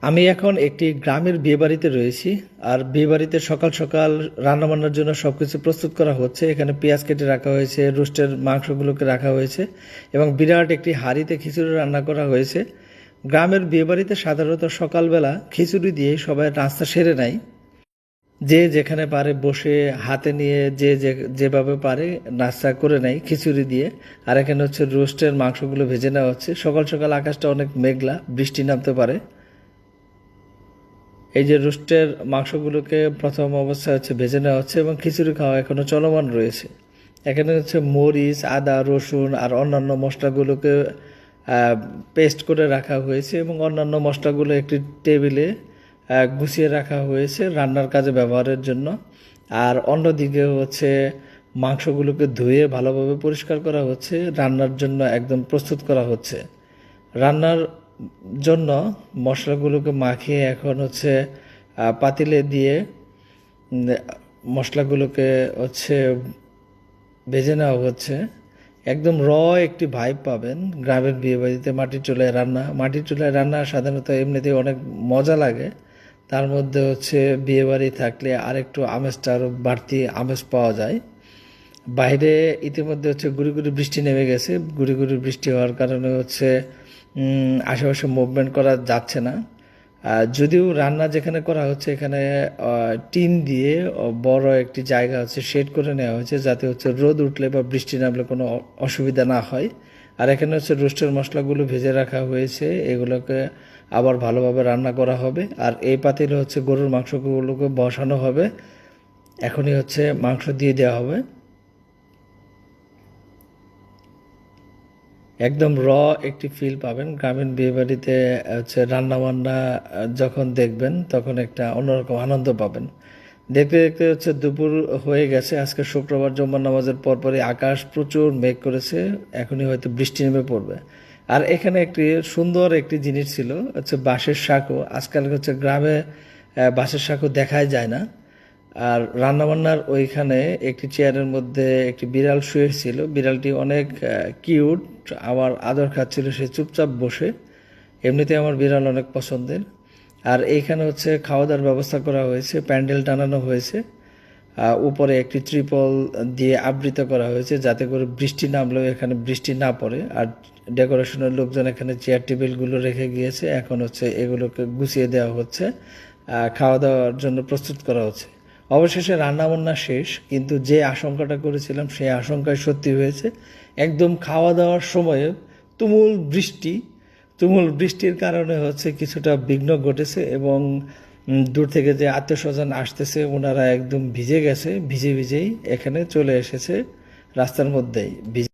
আমি এখন একটি গ্রামের বিয়েবাড়িতে রয়েছি, আর বিয়েবাড়িতে সকাল সকাল রান্নাবান্নার জন্য সব কিছু প্রস্তুত করা হচ্ছে। এখানে পেঁয়াজ কেটে রাখা হয়েছে, রোস্টের মাংসগুলোকে রাখা হয়েছে, এবং বিরাট একটি হাঁড়িতে খিচুড়ি রান্না করা হয়েছে। গ্রামের বিয়েবাড়িতে সাধারণত সকালবেলা খিচুড়ি দিয়ে সবাই নাস্তা সেরে নেয়। যে যেখানে পারে বসে হাতে নিয়ে যে যে- যেভাবে পারে নাস্তা করে নেয় খিচুড়ি দিয়ে। আর এখানে হচ্ছে রোস্টের মাংসগুলো ভেজে নেওয়া হচ্ছে। সকাল সকাল আকাশটা অনেক মেঘলা, বৃষ্টি নামতে পারে। এই যে রোস্টের মাংসগুলোকে প্রথম অবস্থায় হচ্ছে ভেজে নেওয়া হচ্ছে এবং খিচুড়ি খাওয়া এখনও চলমান রয়েছে। এখানে হচ্ছে মরিচ, আদা, রসুন আর অন্যান্য মশলাগুলোকে পেস্ট করে রাখা হয়েছে এবং অন্যান্য মশলাগুলো একটি টেবিলে গুছিয়ে রাখা হয়েছে রান্নার কাজে ব্যবহারের জন্য। আর অন্যদিকে হচ্ছে মাংসগুলোকে ধুয়ে ভালোভাবে পরিষ্কার করা হচ্ছে, রান্নার জন্য একদম প্রস্তুত করা হচ্ছে। রান্নার জন্য মশলাগুলোকে মাখিয়ে এখন হচ্ছে পাতিলে দিয়ে মশলাগুলোকে হচ্ছে ভেজে নেওয়া হচ্ছে। একদম র একটি ভাইব পাবেন গ্রামের বিয়েবাড়িতে মাটির চুলায় রান্না। মাটির চুলায় রান্না সাধারণত এমনিতেই অনেক মজা লাগে। তার মধ্যে হচ্ছে বিয়েবাড়ি থাকলে আরেকটু আমেজটা আরও বাড়তি আমেজ পাওয়া যায়। বাইরে ইতিমধ্যে হচ্ছে গুড়ি গুড়ি বৃষ্টি নেমে গেছে। গুড়ি গুড়ি বৃষ্টি হওয়ার কারণে হচ্ছে আশেপাশে মুভমেন্ট করা যাচ্ছে না। যদিও রান্না যেখানে করা হচ্ছে, এখানে টিন দিয়ে বড় একটি জায়গা হচ্ছে শেড করে নেওয়া হয়েছে, যাতে হচ্ছে রোদ উঠলে বা বৃষ্টি নামলে কোনো অসুবিধা না হয়। আর এখানে হচ্ছে রোস্টের মশলাগুলো ভেজে রাখা হয়েছে, এগুলোকে আবার ভালোভাবে রান্না করা হবে। আর এই পাতিলে হচ্ছে গরুর মাংসগুলোকে বসানো হবে। এখনই হচ্ছে মাংস দিয়ে দেওয়া হবে। একদম র একটি ফিল পাবেন। গ্রামীণ বিয়েবাড়িতে হচ্ছে রান্নাবান্না যখন দেখবেন, তখন একটা অন্যরকম আনন্দ পাবেন। দেখতে দেখতে হচ্ছে দুপুর হয়ে গেছে। আজকে শুক্রবার জম্মার নামাজের পরপরই আকাশ প্রচুর মেঘ করেছে। এখনই হয়তো বৃষ্টি নেমে পড়বে। আর এখানে একটি সুন্দর একটি জিনিস ছিল, হচ্ছে বাঁশের শাকও। আজকাল হচ্ছে গ্রামে বাঁশের শাকও দেখাই যায় না। আর রান্নাবান্নার ওইখানে একটি চেয়ারের মধ্যে একটি বিড়াল শুয়েছিল বিড়ালটি অনেক কিউট আমার আদর খাচ্ছিল, সে চুপচাপ বসে। এমনিতে আমার বিড়াল অনেক পছন্দের। আর এইখানে হচ্ছে খাওয়া দাওয়ার ব্যবস্থা করা হয়েছে, প্যান্ডেল টানানো হয়েছে। উপরে একটি ত্রিপল দিয়ে আবৃত করা হয়েছে যাতে করে বৃষ্টি নামলেও এখানে বৃষ্টি না পড়ে। আর ডেকোরেশনের লোকজন এখানে চেয়ার টেবিলগুলো রেখে গিয়েছে। এখন হচ্ছে এগুলোকে গুছিয়ে দেওয়া হচ্ছে। খাওয়া দাওয়ার জন্য প্রস্তুত করা হচ্ছে। অবশেষে রান্নাবান্না শেষ, কিন্তু যে আশঙ্কাটা করেছিলাম সেই আশঙ্কায় সত্যি হয়েছে। একদম খাওয়া দাওয়ার সময়ে তুমুল বৃষ্টি, তুমুল বৃষ্টির কারণে হচ্ছে কিছুটা বিঘ্ন ঘটেছে এবং দূর থেকে যে আত্মীয় স্বজন আসতেছে, ওনারা একদম ভিজে গেছে, ভিজে ভিজেই এখানে চলে এসেছে রাস্তার মধ্যেই, ভিজে